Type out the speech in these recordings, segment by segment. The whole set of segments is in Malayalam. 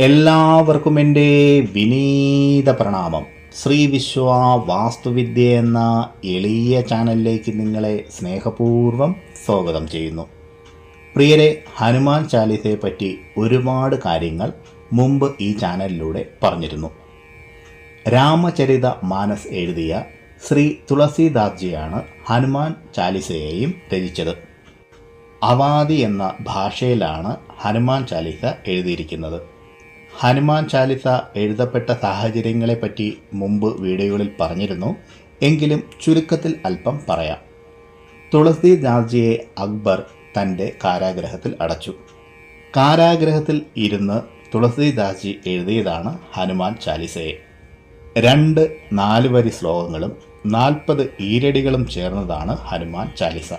എല്ലാവർക്കും എന്റെ വിനീത പ്രണാമം. ശ്രീ വിശ്വ വാസ്തുവിദ്യ എന്ന എളിയ ചാനലിലേക്ക് നിങ്ങളെ സ്നേഹപൂർവം സ്വാഗതം ചെയ്യുന്നു. പ്രിയരെ ഹനുമാൻ ചാലിസയെ പറ്റി ഒരുപാട് കാര്യങ്ങൾ മുമ്പ് ഈ ചാനലിലൂടെ പറഞ്ഞിരുന്നു. രാമചരിത മാനസ് എഴുതിയ ശ്രീ തുളസിദാസ്ജിയാണ് ഹനുമാൻ ചാലിസയെയും രചിച്ചത്. അവാദി എന്ന ഭാഷയിലാണ് ഹനുമാൻ ചാലിസ എഴുതിയിരിക്കുന്നത്. ഹനുമാൻ ചാലിസ എഴുതപ്പെട്ട സാഹചര്യങ്ങളെപ്പറ്റി മുമ്പ് വീഡിയോകളിൽ പറഞ്ഞിരുന്നു. എങ്കിലും ചുരുക്കത്തിൽ അല്പം പറയാം. തുളസീദാസ്ജിയെ അക്ബർ തന്റെ കാരാഗ്രഹത്തിൽ അടച്ചു. കാരാഗ്രഹത്തിൽ ഇരുന്ന് തുളസിദാസ്ജി എഴുതിയതാണ് ഹനുമാൻ ചാലിസയെ. രണ്ട് നാല് വരി ശ്ലോകങ്ങളും നാൽപ്പത് ഈരടികളും ചേർന്നതാണ് ഹനുമാൻ ചാലിസ.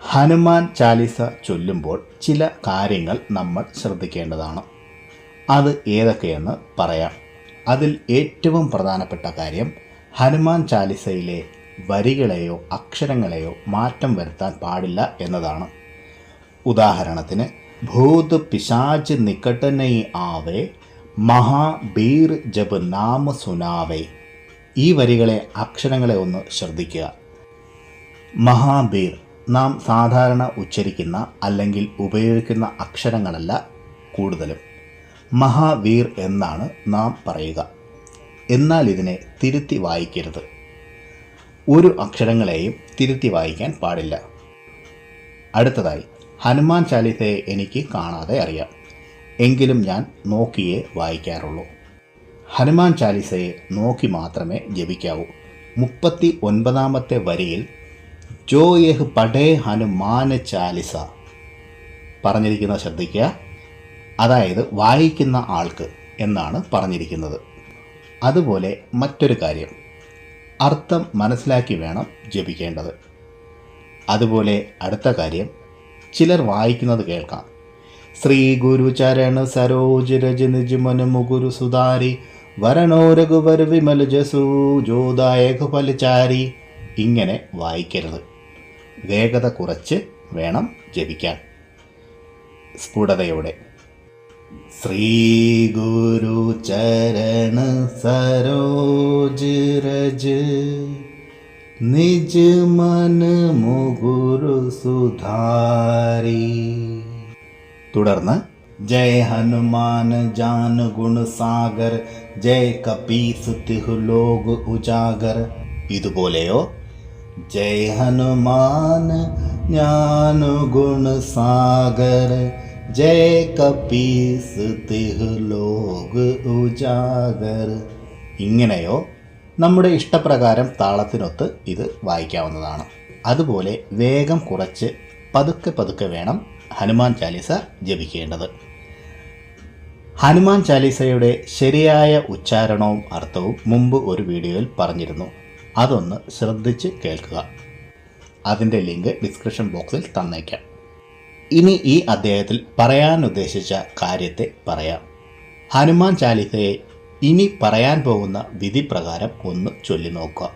ഹനുമാൻ ചാലിസ ചൊല്ലുമ്പോൾ ചില കാര്യങ്ങൾ നമ്മൾ ശ്രദ്ധിക്കേണ്ടതാണ്. അത് ഏതൊക്കെയെന്ന് പറയാം. അതിൽ ഏറ്റവും പ്രധാനപ്പെട്ട കാര്യം ഹനുമാൻ ചാലിസയിലെ വരികളെയോ അക്ഷരങ്ങളെയോ മാറ്റം വരുത്താൻ പാടില്ല എന്നതാണ്. ഉദാഹരണത്തിന് ഭൂത് പിശാച് നിക്കട്ടനൈ ആവേ മഹാബീർ ജബ് നാമ സുനാവേ. ഈ വരികളെ അക്ഷരങ്ങളെ ഒന്ന് ശ്രദ്ധിക്കുക. മഹാബീർ നാം സാധാരണ ഉച്ചരിക്കുന്ന അല്ലെങ്കിൽ ഉപയോഗിക്കുന്ന അക്ഷരങ്ങളല്ല കൂടുതലും. മഹാവീർ എന്നാണ് നാം പറയുക. എന്നാൽ ഇതിനെ തിരുത്തി വായിക്കരുത്. ഒരു അക്ഷരങ്ങളെയും തിരുത്തി വായിക്കാൻ പാടില്ല. അടുത്തതായി ഹനുമാൻ ചാലിസയെ എനിക്ക് കാണാതെ അറിയാം. എങ്കിലും ഞാൻ നോക്കിയേ വായിക്കാറുള്ളൂ. ഹനുമാൻ ചാലിസയെ നോക്കി മാത്രമേ ജപിക്കാവൂ. മുപ്പത്തി ഒൻപതാമത്തെ വരിയിൽ ജോ യഹ് പടേ ഹനുമാൻ ചാലിസ പറഞ്ഞിരിക്കുന്നത് ശ്രദ്ധിക്കുക. അതായത് വായിക്കുന്ന ആൾക്ക് എന്നാണ് പറഞ്ഞിരിക്കുന്നത്. അതുപോലെ മറ്റൊരു കാര്യം. അർത്ഥം മനസ്സിലാക്കി വേണം ജപിക്കേണ്ടത്. അതുപോലെ അടുത്ത കാര്യം ചിലർ വായിക്കുന്നത് കേൾക്കാം. ശ്രീ ഗുരു ചരണ സരോജ് രജ നിജ് മുഗുരു സുതാരി വരണോ രഘുവർ വിമല ജസു ജോദായക ഫലചാരി. ഇങ്ങനെ വായിക്കരുത്. വേഗത കുറച്ച് വേണം ജപിക്കാൻ. സ്ഫുടതയോടെ. ഗുരു ചരണ സരോജ് രജ് നിജ് മന മുഗുരു സുധാരി തുടർന്ന് ജയ ഹനുമാൻ ജാൻ ഗുണ സാഗർ ജയ കപീസുതിഹു ലോക ഉജാഗർ. ഇതുപോലെയോ ജയ ഹനുമാൻ ജ്ഞാന ഗുണ സാഗർ ജയ കപീസ് തിഹ് ലോക ഉജാഗർ ഇങ്ങനെയോ നമ്മുടെ ഇഷ്ടപ്രകാരം താളത്തിനൊത്ത് ഇത് വായിക്കാവുന്നതാണ്. അതുപോലെ വേഗം കുറച്ച് പതുക്കെ പതുക്കെ വേണം ഹനുമാൻ ചാലിസ ജപിക്കേണ്ടത്. ഹനുമാൻ ചാലീസയുടെ ശരിയായ ഉച്ചാരണവും അർത്ഥവും മുമ്പ് ഒരു വീഡിയോയിൽ പറഞ്ഞിരുന്നു. അതൊന്ന് ശ്രദ്ധിച്ച് കേൾക്കുക. അതിന്റെ ലിങ്ക് ഡിസ്ക്രിപ്ഷൻ ബോക്സിൽ തന്നേക്കാം. ഇനി ഈ അദ്ദേഹത്തിൽ പറയാൻ ഉദ്ദേശിച്ച കാര്യത്തെ പറയാം. ഹനുമാൻ ചാലിസയെ ഇനി പറയാൻ പോകുന്ന വിധി പ്രകാരം ഒന്ന് ചൊല്ലി നോക്കുക.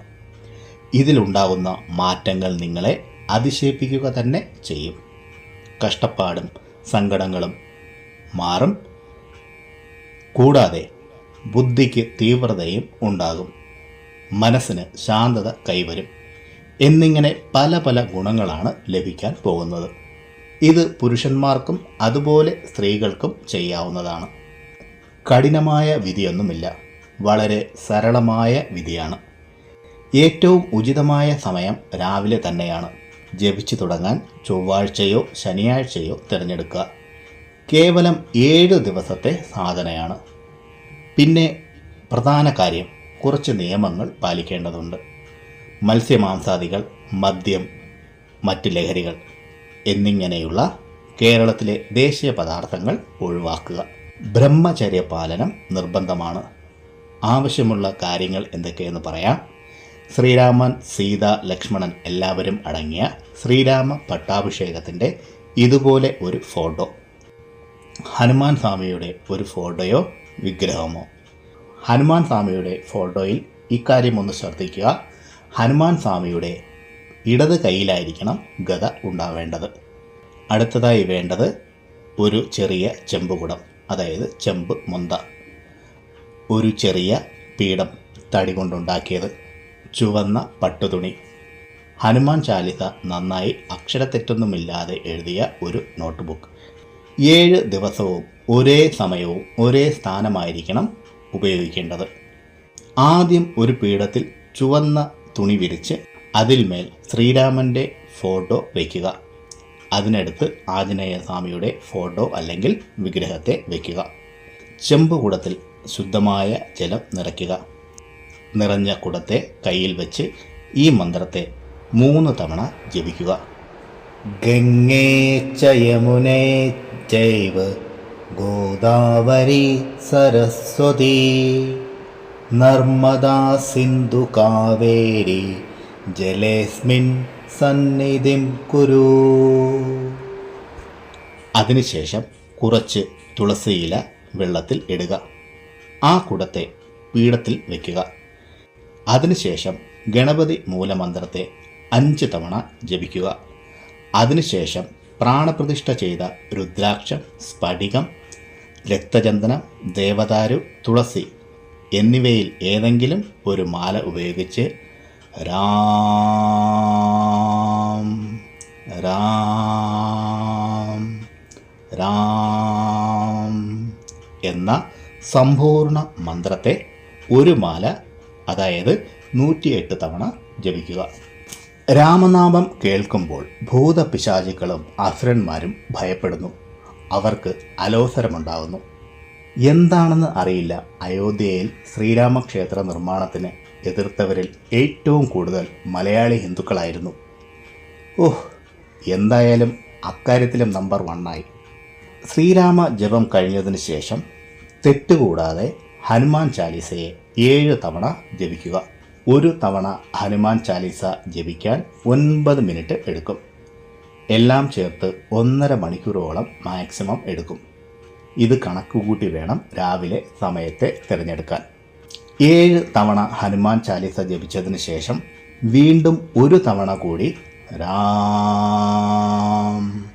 ഇതിലുണ്ടാകുന്ന മാറ്റങ്ങൾ നിങ്ങളെ അതിശയിപ്പിക്കുക തന്നെ ചെയ്യും. കഷ്ടപ്പാടും സങ്കടങ്ങളും മാറും. കൂടാതെ ബുദ്ധിക്ക് തീവ്രതയും ഉണ്ടാകും. മനസ്സിന് ശാന്തത കൈവരും. എന്നിങ്ങനെ പല പല ഗുണങ്ങളാണ് ലഭിക്കാൻ പോകുന്നത്. ഇത് പുരുഷന്മാർക്കും അതുപോലെ സ്ത്രീകൾക്കും ചെയ്യാവുന്നതാണ്. കഠിനമായ വിധിയൊന്നുമില്ല. വളരെ സരളമായ വിധിയാണ്. ഏറ്റവും ഉചിതമായ സമയം രാവിലെ തന്നെയാണ്. ജപിച്ചു തുടങ്ങാൻ ചൊവ്വാഴ്ചയോ ശനിയാഴ്ചയോ തിരഞ്ഞെടുക്കുക. കേവലം ഏഴ് ദിവസത്തെ സാധനയാണ്. പിന്നെ പ്രധാന കാര്യം കുറച്ച് നിയമങ്ങൾ പാലിക്കേണ്ടതുണ്ട്. മത്സ്യമാംസാദികൾ മദ്യം മറ്റ് ലഹരികൾ. എന്നിങ്ങനെയുള്ള കേരളത്തിലെ ദേശീയ പദാർത്ഥങ്ങൾ ഒഴിവാക്കുക. ബ്രഹ്മചര്യ പാലനം നിർബന്ധമാണ്. ആവശ്യമുള്ള കാര്യങ്ങൾ എന്തൊക്കെയെന്ന് പറയാം. ശ്രീരാമൻ സീത ലക്ഷ്മണൻ എല്ലാവരും അടങ്ങിയ ശ്രീരാമ പട്ടാഭിഷേകത്തിന്റെ ഇതുപോലെ ഒരു ഫോട്ടോ. ഹനുമാൻ സ്വാമിയുടെ ഒരു ഫോട്ടോയോ വിഗ്രഹമോ? ഹനുമാൻ സ്വാമിയുടെ ഫോട്ടോയിൽ ഇക്കാര്യം ഒന്ന് ശ്രദ്ധിക്കുക. ഹനുമാൻ സ്വാമിയുടെ ഇടത് കൈയിലായിരിക്കണം ഗത ഉണ്ടാവേണ്ടത്. അടുത്തതായി വേണ്ടത് ഒരു ചെറിയ ചെമ്പുകുടം അതായത് ചെമ്പ് മുന്ത. ഒരു ചെറിയ പീഠം തടി കൊണ്ടുണ്ടാക്കിയത്. ചുവന്ന പട്ടുതുണി. ഹനുമാൻ ചാലിത നന്നായി അക്ഷരത്തെറ്റൊന്നുമില്ലാതെ എഴുതിയ ഒരു നോട്ട്ബുക്ക്. ഏഴ് ദിവസവും ഒരേ സമയവും ഒരേ സ്ഥാനമായിരിക്കണം ഉപയോഗിക്കേണ്ടത്. ആദ്യം ഒരു പീഠത്തിൽ ചുവന്ന തുണി വിരിച്ച് അതിന്മേൽ ശ്രീരാമന്റെ ഫോട്ടോ വയ്ക്കുക. അതിനടുത്ത് ആഞ്ജനേയ സ്വാമിയുടെ ഫോട്ടോ അല്ലെങ്കിൽ വിഗ്രഹത്തെ വയ്ക്കുക. ചെമ്പ് കുടത്തിൽ ശുദ്ധമായ ജലം നിറയ്ക്കുക. നിറഞ്ഞ കുടത്തെ കയ്യിൽ വെച്ച് ഈ മന്ത്രത്തെ മൂന്ന് തവണ ജപിക്കുക. ഗംഗേ ചയമുനേ യമുനേ ചൈവ ഗോദാവരി സരസ്വതി. നർമ്മദാ സിന്ധു കാവേരി ജലേസ്മിൻ സന്നിധിം കുരു. അതിനുശേഷം കുറച്ച് തുളസിയില വെള്ളത്തിൽ ഇടുക. ആ കുടത്തെ പീഠത്തിൽ വയ്ക്കുക അതിനുശേഷം ഗണപതി മൂലമന്ത്രത്തെ അഞ്ച് തവണ ജപിക്കുക. അതിനുശേഷം പ്രാണപ്രതിഷ്ഠ ചെയ്ത രുദ്രാക്ഷം സ്ഫടികം രക്തചന്ദനം ദേവദാരു തുളസി എന്നിവയിൽ ഏതെങ്കിലും ഒരു മാല ഉപയോഗിച്ച് രാം രാം രാം എന്ന സമ്പൂർണ മന്ത്രത്തെ ഒരു മാല അതായത് നൂറ്റിയെട്ട് തവണ ജപിക്കുക. രാമനാമം കേൾക്കുമ്പോൾ ഭൂതപിശാചുക്കളും അസുരന്മാരും ഭയപ്പെടുന്നു. അവർക്ക് അലോസരമുണ്ടാകുന്നു. എന്താണെന്ന് അറിയില്ല. അയോധ്യയിൽ ശ്രീരാമക്ഷേത്ര നിർമ്മാണത്തിന് എതിർത്തവരിൽ ഏറ്റവും കൂടുതൽ മലയാളി ഹിന്ദുക്കളായിരുന്നു. ഓഹ് എന്തായാലും അക്കാര്യത്തിലും നമ്പർ വണ്ണായി. ശ്രീരാമ ജപം കഴിഞ്ഞതിന് ശേഷം തെറ്റുകൂടാതെ ഹനുമാൻ ചാലീസയെ ഏഴ് തവണ ജപിക്കുക. ഒരു തവണ ഹനുമാൻ ചാലീസ ജപിക്കാൻ ഒൻപത് മിനിറ്റ് എടുക്കും. എല്ലാം ചേർത്ത് ഒന്നര മണിക്കൂറോളം മാക്സിമം എടുക്കും. ഇത് കണക്കുകൂട്ടി വേണം രാവിലെ സമയത്തെ തിരഞ്ഞെടുക്കാൻ. ഏഴ് തവണ ഹനുമാൻ ചാലീസ ജപിച്ചതിന് ശേഷം വീണ്ടും ഒരു തവണ കൂടി രാം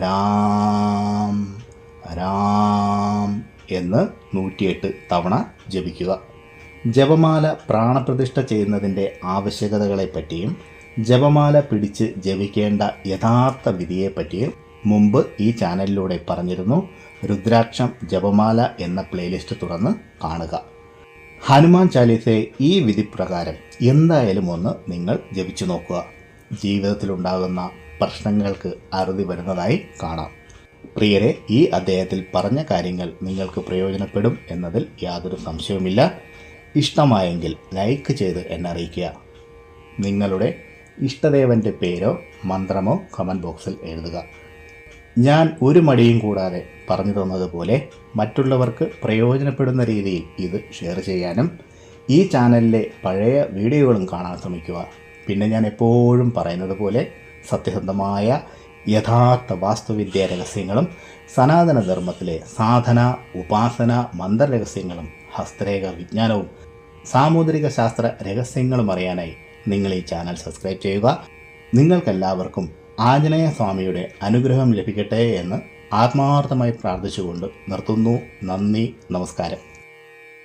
രാം രാം എന്ന് നൂറ്റിയെട്ട് തവണ ജപിക്കുക. ജപമാല പ്രാണപ്രതിഷ്ഠ ചെയ്യുന്നതിന്റെ ആവശ്യകതകളെപ്പറ്റിയും ജപമാല പിടിച്ച് ജപിക്കേണ്ട യഥാർത്ഥ വിധിയെപ്പറ്റിയും മുമ്പ് ഈ ചാനലിലൂടെ പറഞ്ഞിരുന്നു. രുദ്രാക്ഷം ജപമാല എന്ന പ്ലേലിസ്റ്റ് തുറന്ന് കാണുക. ഹനുമാൻ ചാലീസയെ ഈ വിധിപ്രകാരം എന്തായാലും ഒന്ന് നിങ്ങൾ ജപിച്ചു നോക്കുക. ജീവിതത്തിലുണ്ടാകുന്ന പ്രശ്നങ്ങൾക്ക് അറുതി വരുന്നതായി കാണാം. പ്രിയരെ ഈ അദ്ദേഹത്തിൽ പറഞ്ഞ കാര്യങ്ങൾ നിങ്ങൾക്ക് പ്രയോജനപ്പെടും എന്നതിൽ യാതൊരു സംശയവുമില്ല. ഇഷ്ടമായെങ്കിൽ ലൈക്ക് ചെയ്ത് എന്നെ അറിയിക്കുക. നിങ്ങളുടെ ഇഷ്ടദേവന്റെ പേരോ മന്ത്രമോ കമന്റ് ബോക്സിൽ എഴുതുക. ഞാൻ ഒരു മടിയും കൂടാതെ പറഞ്ഞു തന്നതുപോലെ മറ്റുള്ളവർക്ക് പ്രയോജനപ്പെടുന്ന രീതിയിൽ ഇത് ഷെയർ ചെയ്യാനും ഈ ചാനലിലെ പഴയ വീഡിയോകളും കാണാൻ ശ്രമിക്കുക. പിന്നെ ഞാൻ എപ്പോഴും പറയുന്നത് പോലെ സത്യസന്ധമായ യഥാർത്ഥ വാസ്തുവിദ്യ രഹസ്യങ്ങളും സനാതന ധർമ്മത്തിലെ സാധന ഉപാസന മന്ത്രരഹസ്യങ്ങളും ഹസ്തരേഖ വിജ്ഞാനവും സാമുദ്രിക ശാസ്ത്ര രഹസ്യങ്ങളും അറിയാനായി നിങ്ങൾ ഈ ചാനൽ സബ്സ്ക്രൈബ് ചെയ്യുക. നിങ്ങൾക്കെല്ലാവർക്കും ആഞ്ജനേയ സ്വാമിയുടെ അനുഗ്രഹം ലഭിക്കട്ടെ എന്ന് ആത്മാർത്ഥമായി പ്രാർത്ഥിച്ചുകൊണ്ട് നിർത്തുന്നു. നന്ദി. നമസ്കാരം.